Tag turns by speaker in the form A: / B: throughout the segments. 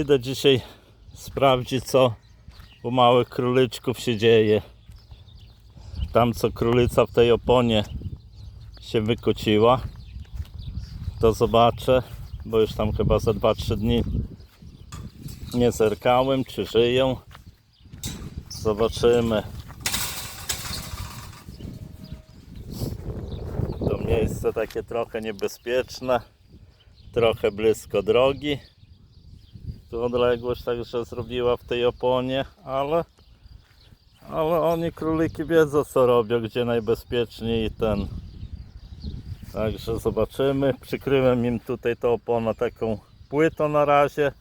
A: Idę dzisiaj sprawdzić, co u małych króliczków się dzieje. Tam, co królica w tej oponie się wykociła, to zobaczę, bo już tam chyba za 2-3 dni nie zerkałem, czy żyją. Zobaczymy. To miejsce takie trochę niebezpieczne, trochę blisko drogi. Odległość także zrobiła w tej oponie, ale, ale oni króliki wiedzą co robią, gdzie najbezpieczniej ten. Także zobaczymy. Przykryłem im tutaj tą oponę taką płytą na razie,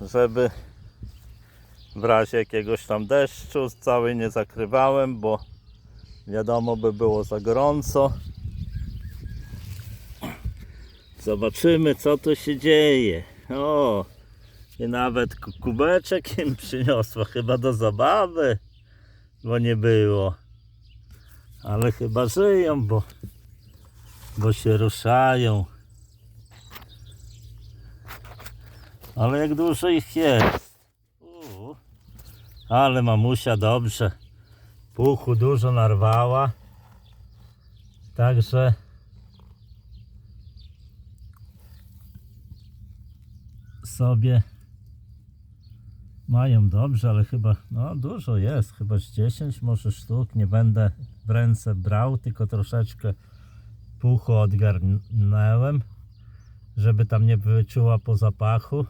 A: żeby w razie jakiegoś tam deszczu całej nie zakrywałem, bo wiadomo by było za gorąco. Zobaczymy co tu się dzieje. O, i nawet ku- kubeczek im przyniosła, chyba do zabawy, bo nie było. Ale chyba żyją, bo, bo się ruszają. Ale jak dużo ich jest. Uuu. Ale mamusia dobrze. Puchu dużo narwała. Także sobie mają dobrze, ale chyba no dużo jest, chyba z 10 może sztuk. Nie będę w ręce brał, tylko troszeczkę puchu odgarnąłem, żeby tam nie wyczuła po zapachu.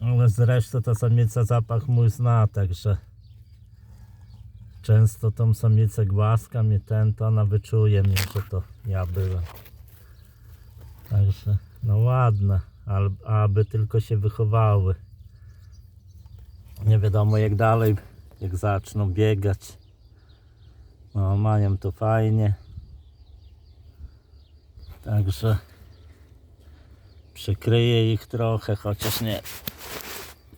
A: Ale zresztą ta samica zapach mój zna, także często tą samicę głaskam i ten to ona wyczuje mnie, że to ja byłem. Także no ładne, aby tylko się wychowały. Nie wiadomo jak dalej, jak zaczną biegać. No mają to fajnie. Także przykryję ich trochę, chociaż nie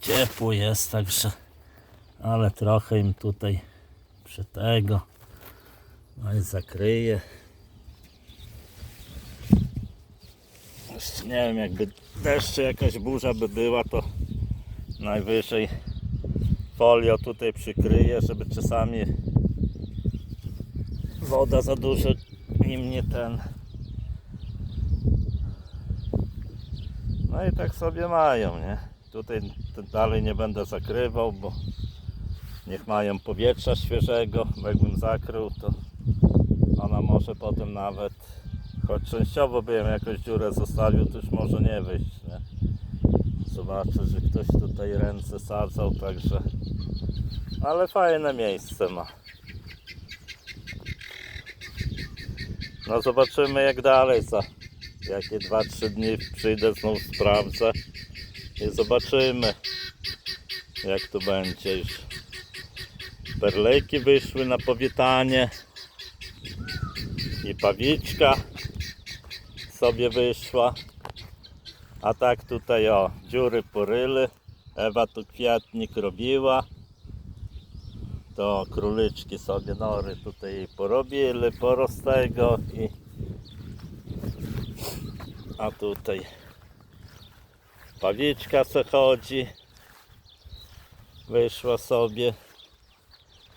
A: ciepło jest, także ale trochę im tutaj przy tego no i zakryję. Jeszcze nie wiem, jakby deszcze jakaś burza by była, to najwyżej folio tutaj przykryję, żeby czasami woda za dużo im nie ten. No i tak sobie mają, nie? Tutaj dalej nie będę zakrywał, bo niech mają powietrza świeżego, bo jakbym zakrył, to ona może potem nawet, choć częściowo bym jakąś dziurę zostawił, to już może nie wyjść, nie? Zobaczę, że ktoś tutaj ręce sadzał, także... Ale fajne miejsce ma. No zobaczymy jak dalej za jakie 2-3 dni przyjdę znów sprawdzę i zobaczymy jak tu będzie już. Perlejki wyszły na powitanie i pawiczka sobie wyszła. A tak tutaj o, dziury poryly. Ewa tu kwiatnik robiła. To króliczki sobie nory tutaj porobili, porostego i a tutaj pawiczka se chodzi. Wyszła sobie.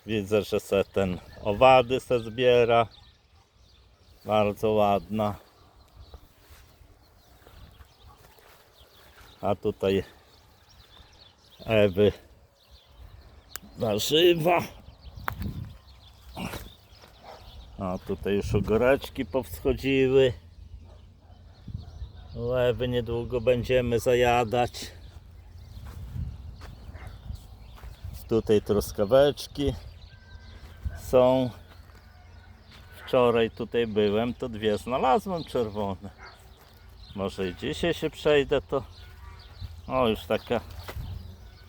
A: Widzę, że se ten owady se zbiera. Bardzo ładna. A tutaj Ewy warzywa. A tutaj już ogóreczki powschodziły. U Ewy niedługo będziemy zajadać. Tutaj truskaweczki są. Wczoraj tutaj byłem, to dwie znalazłem czerwone. Może i dzisiaj się przejdę, to o, już taka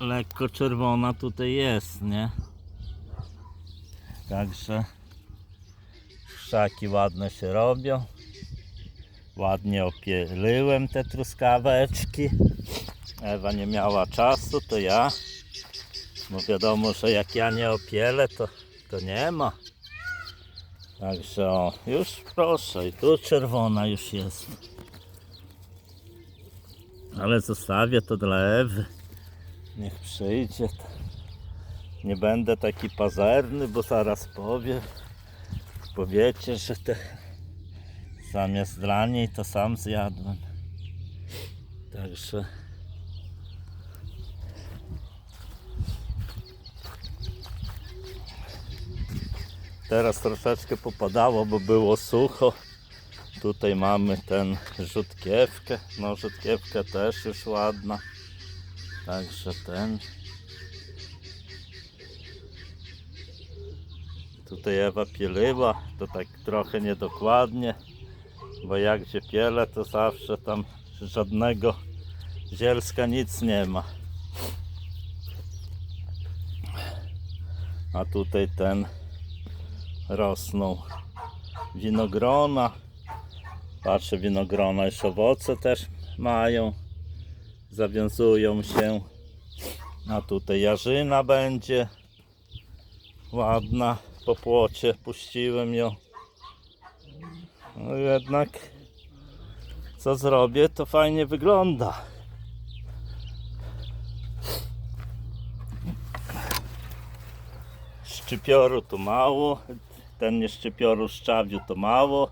A: lekko czerwona tutaj jest, nie? Także krzaki ładne się robią. Ładnie opieliłem te truskaweczki. Ewa nie miała czasu, to ja. Bo wiadomo, że jak ja nie opielę, to, to nie ma. Także o, już proszę, i tu czerwona już jest. Ale zostawię to dla Ewy. Niech przyjdzie. Nie będę taki pazerny, bo zaraz powie. Powiecie, że te zamiast dla niej to sam zjadłem. Także teraz troszeczkę popadało, bo było sucho. Tutaj mamy ten rzutkiewkę. No rzutkiewka też już ładna. Także ten. Tutaj Ewa pieliła, to tak trochę niedokładnie, bo jak się piele, to zawsze tam żadnego zielska nic nie ma. A tutaj ten rosną winogrona. Patrzę, winogrona już owoce też mają, zawiązują się. A tutaj jarzyna będzie ładna po płocie, puściłem ją. No jednak co zrobię, to fajnie wygląda. Szczypioru tu mało, ten nie szczypioru szczawiu to mało,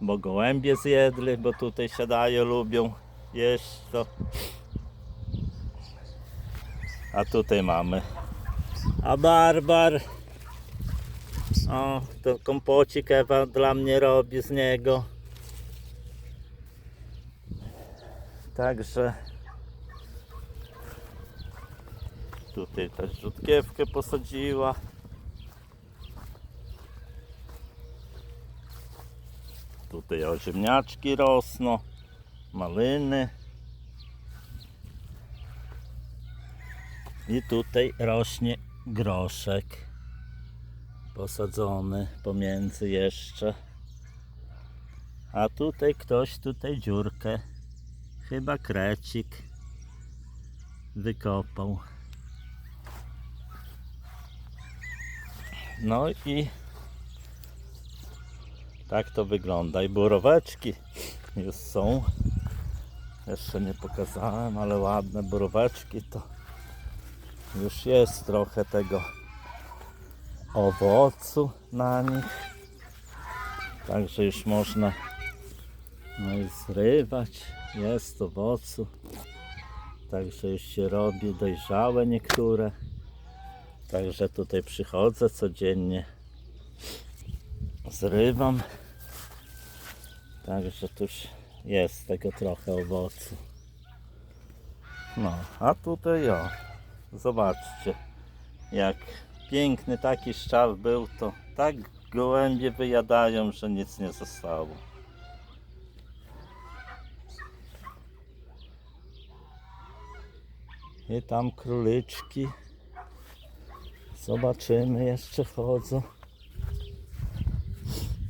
A: bo gołębie zjedli, bo tutaj siadają, lubią jeść to. A tutaj mamy. A barbar. O, to kompocik Ewa dla mnie robi z niego. Także tutaj też rzutkiewkę posadziła. Tutaj o ziemniaczki rosną, maliny. I tutaj rośnie groszek posadzony pomiędzy jeszcze. A tutaj ktoś tutaj dziurkę, chyba krecik wykopał. No i tak to wygląda. I boroweczki już są. Jeszcze nie pokazałem, ale ładne boroweczki to już jest trochę tego owocu na nich. Także już można no i zrywać. Jest owocu. Także już się robi dojrzałe niektóre. Także tutaj przychodzę codziennie. Zrywam. Także tu już jest tego trochę owocu. No, a tutaj o, zobaczcie, jak piękny taki szczaw był, to tak gołębie wyjadają, że nic nie zostało. I tam króliczki. Zobaczymy, jeszcze chodzą.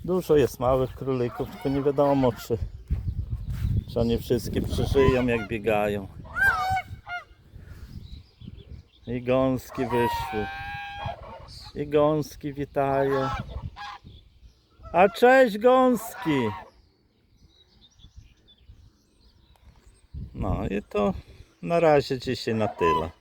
A: Dużo jest małych królików, tylko nie wiadomo, czy, czy oni wszystkie przeżyją, jak biegają. I gąski wyszły. I gąski witają. A cześć gąski! No i to na razie dzisiaj na tyle.